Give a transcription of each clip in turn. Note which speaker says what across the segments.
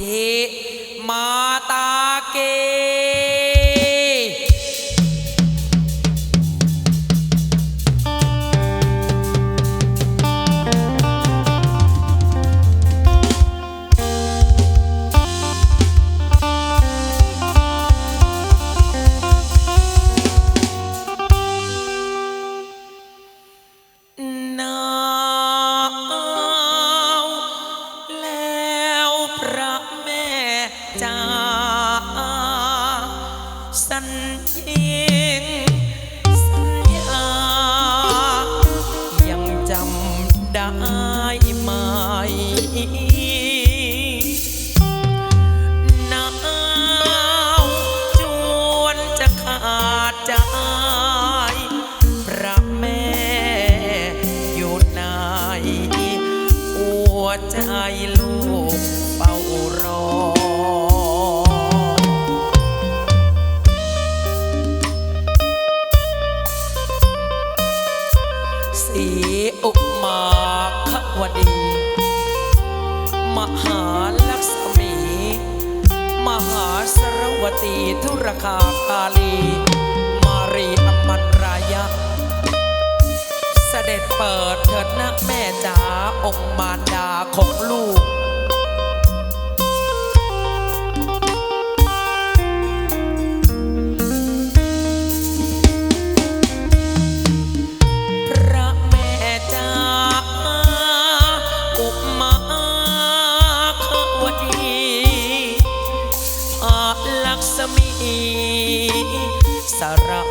Speaker 1: มาตา วตีธุรคาคาลี มารีอมันรายะ เสด็จเปิดเถิดนะแม่จ๋าองค์มารดาของลูก สระ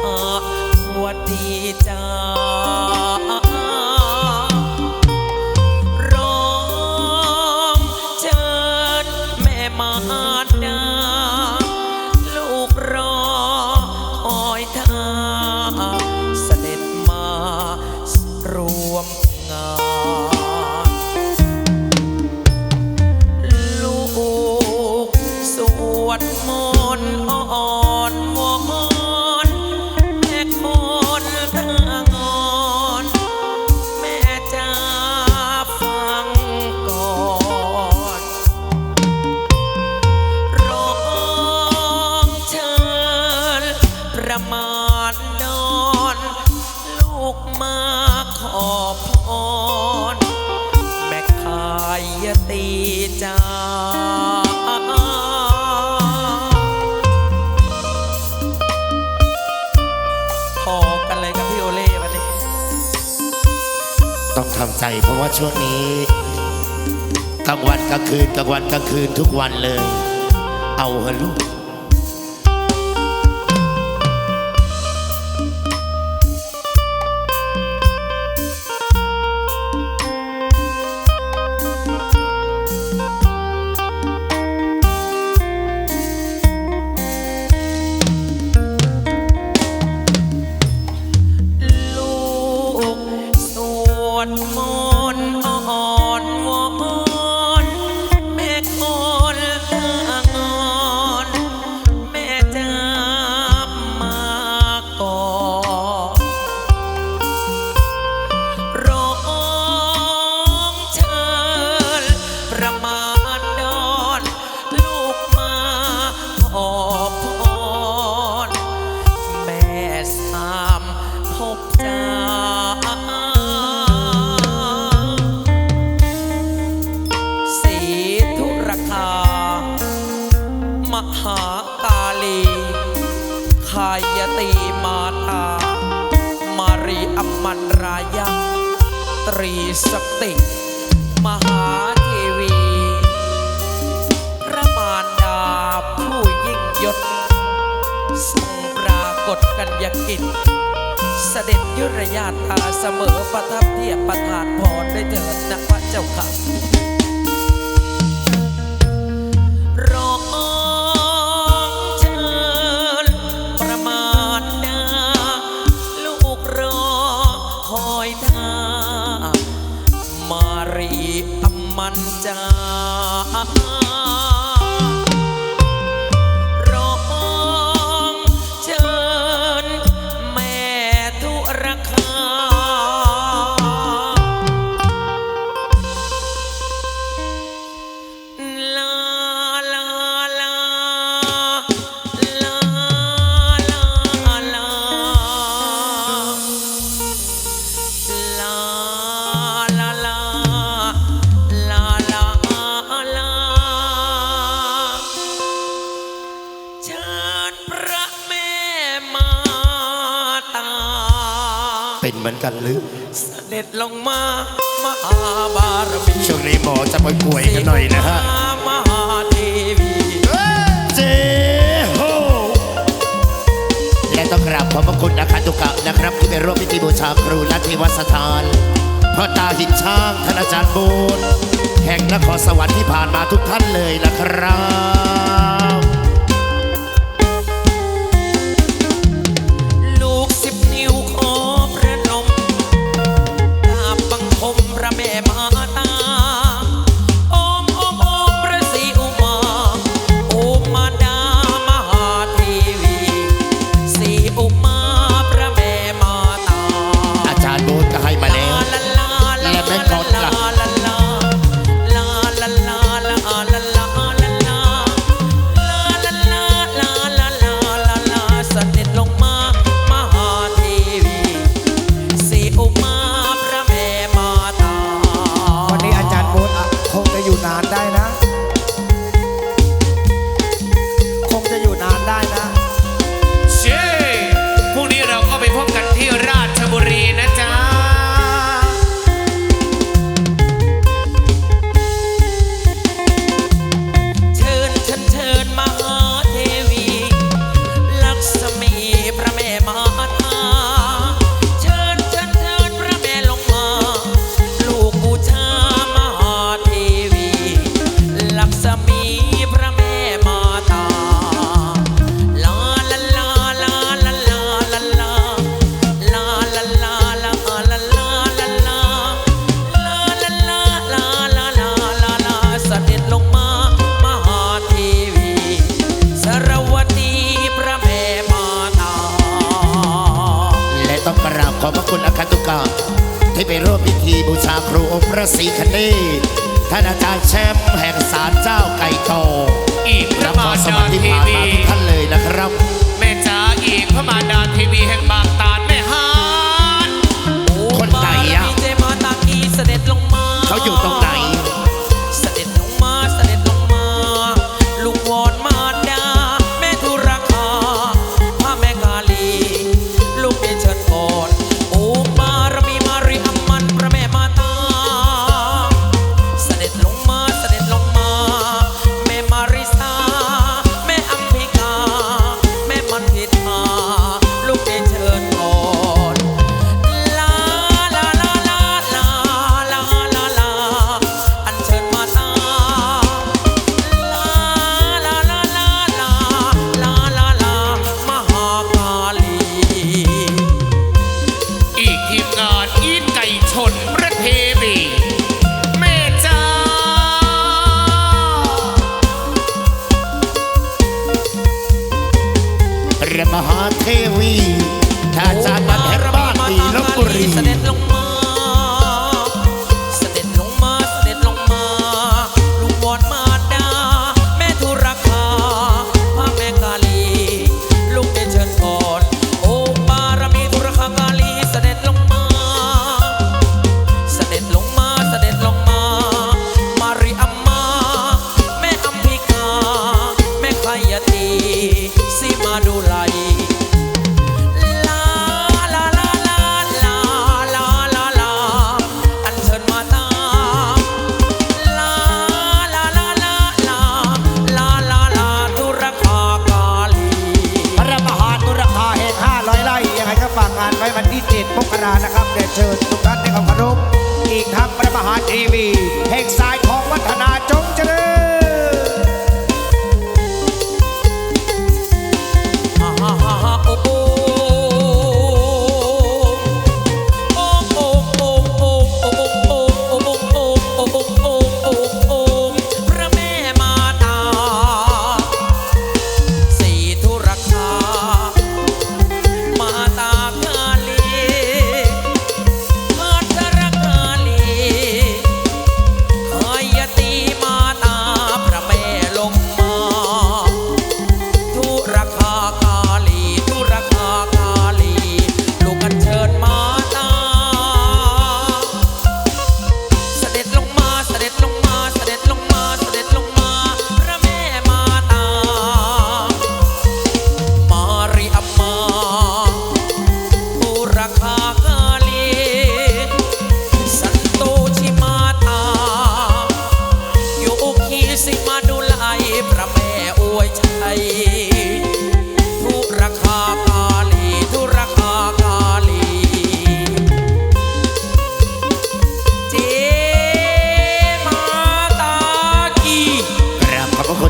Speaker 1: มาณนอนลูกมาขอพรแม่ขายตีจ้าพอกันเลยกับพี่โอเล่วันนี้
Speaker 2: ต้องทำใจเพราะว่าช่วงนี้กลางวันกลางคืนกลางวันกลางคืนทุกวันเลย เอาเหอะลูก
Speaker 1: สติมหาเทวี พระมารดาผู้ยิ่งยศทรงปรากฏกัญญกิจ เสด็จยุรญาตาเสมอประทับเทียบประทานพรได้เถิดนะพระเจ้าค่ะ กัน
Speaker 2: หรือ
Speaker 1: เสด็จลงมามหาบารมี
Speaker 2: ช่วงนี้หมอจะไม่ป่วยกันหน่อยนะฮะ
Speaker 1: มหาเทวี
Speaker 2: เจโฮและต้องกราบขอบพระคุณอาคาตุกะนะครับ ที่ไปร่วมพิธีบูชาครูและเทวสถานพ่อตาหินช่างท่านอาจารย์บูนแห่งนครสวรรค์ที่ผ่านมาทุกท่านเลยนะครับ
Speaker 1: my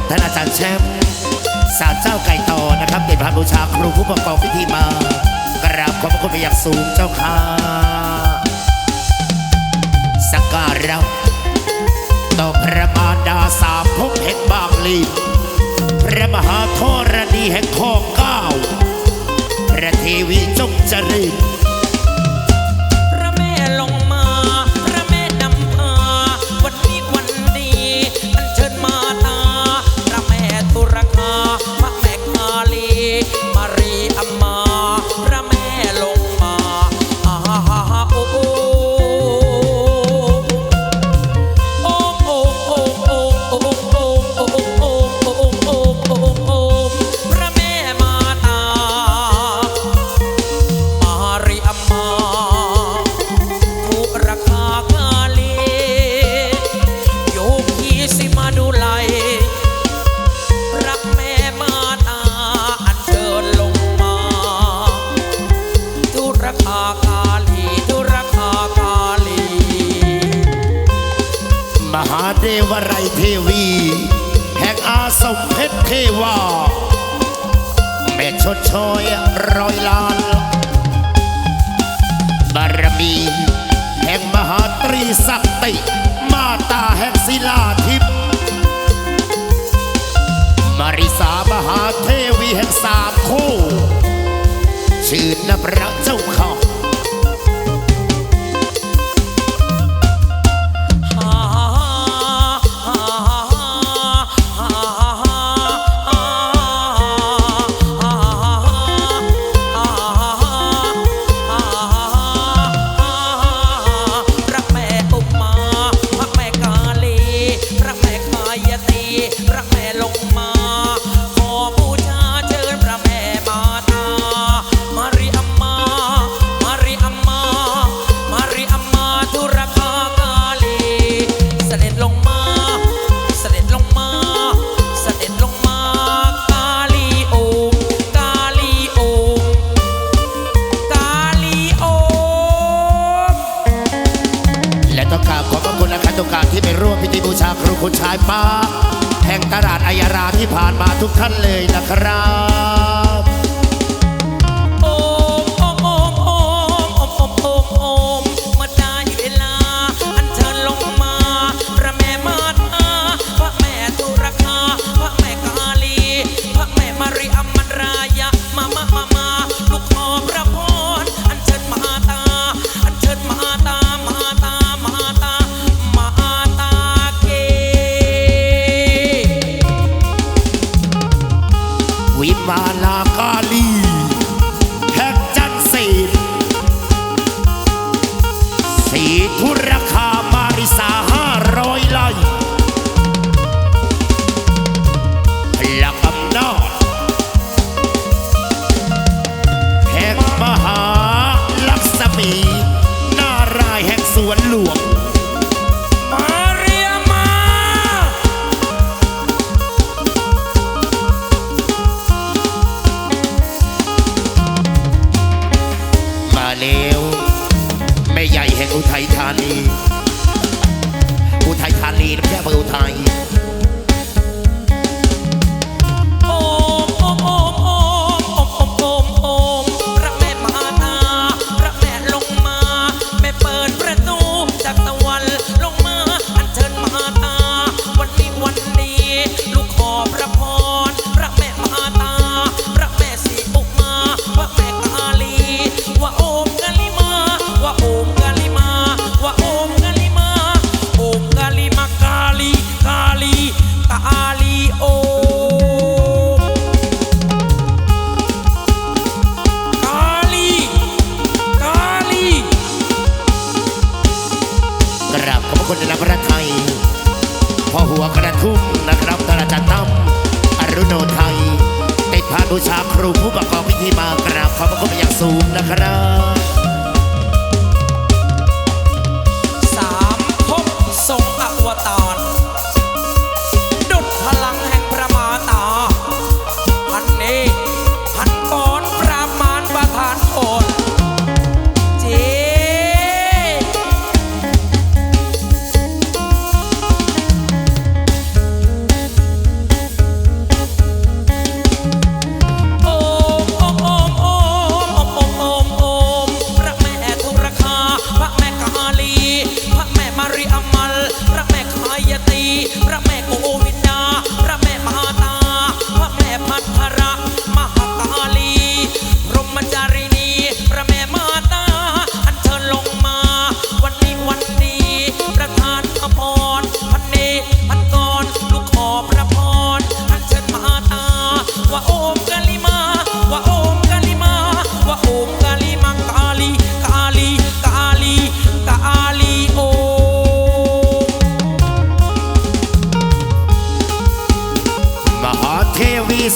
Speaker 1: ท่า
Speaker 2: น
Speaker 1: อา
Speaker 3: จารย์
Speaker 1: แชม
Speaker 2: ป์ศาลเจ้าไก่ต่
Speaker 4: อ
Speaker 2: นะครับ
Speaker 1: เป็
Speaker 2: นพระบูชาครูผู้ประกอบพิธีมากราบขอบพระคุณไปอย่างสูงเจ้าค่ะสักการะต่อพระมารดาสามพบแห่งบางลีพระมหาธรณีแห่งข้อเก้าพระเทวีจงจริ
Speaker 1: ต ช
Speaker 2: ดชอยร้อยล้าน บารมีแห่งมหาตรีสักติ มาตาแห่งศิลาทิพย์มาริสามหาเทวีแห่งสามคู่ ชื่นนพระ
Speaker 1: เจ้าเขา
Speaker 2: la crowd. บขอบคุณนักรัฐไทยพอหัวกระทุ่มนะครับตราจันตั้มอรุโนไทยติดพานุชาครูผู้ประกอบพิธีมากราบขอบคุณอย่างสูงนะครับ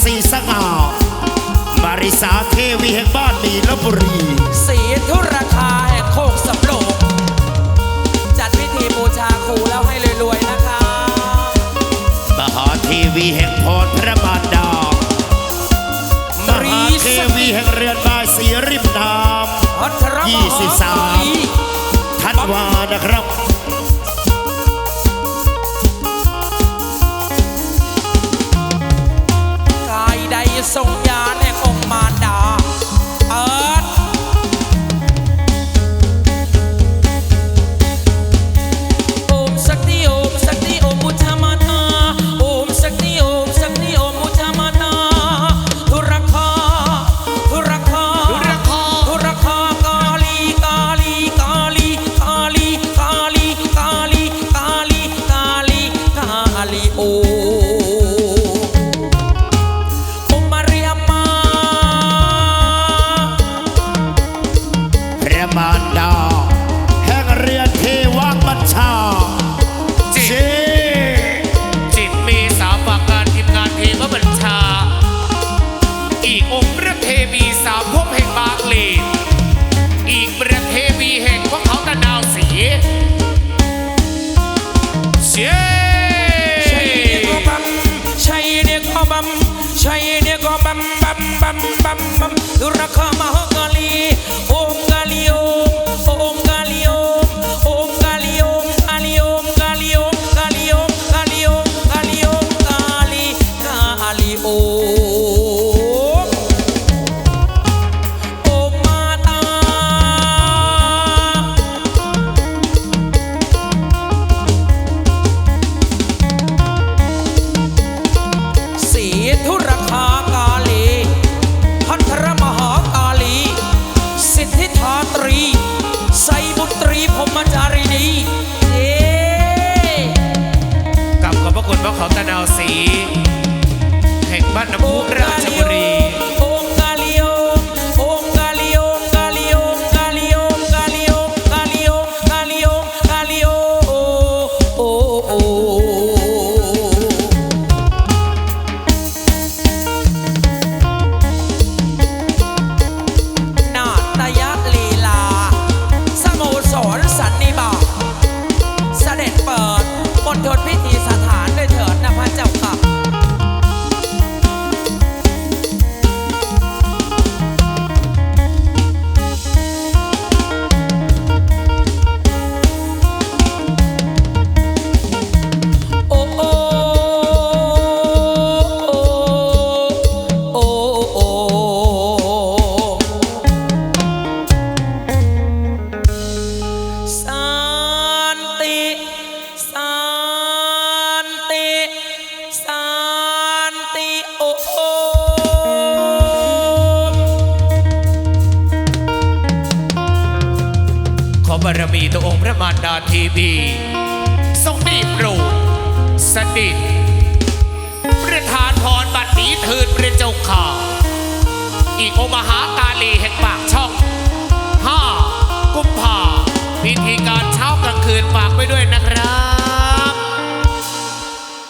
Speaker 1: สี
Speaker 2: สง่ามริสาเทวีแห่งบ้านมีลบุรี
Speaker 1: สีธุรคาแห่งโคกสำโรงจัดพิธีบูชาครูแล้วให้รวยๆนะคะ
Speaker 2: มหาเทวีแห่งพรพระบาทดาวมหาเทวีแห่งเรือนบายสีริมน้ำยี่สิบสามธันวานะครับ
Speaker 1: ส่งยาน durra kama ho ดีทรงได้โปร
Speaker 2: ด
Speaker 4: สดิทประธานพรบัดนี้เถิดพระเจ้าข่า
Speaker 1: อีกโอมหากาลีแห่งปากช่องห้ากุมภาพิธี
Speaker 4: การเช้า
Speaker 1: กลางคืนฝากไว้ด้วยนะค
Speaker 4: รับ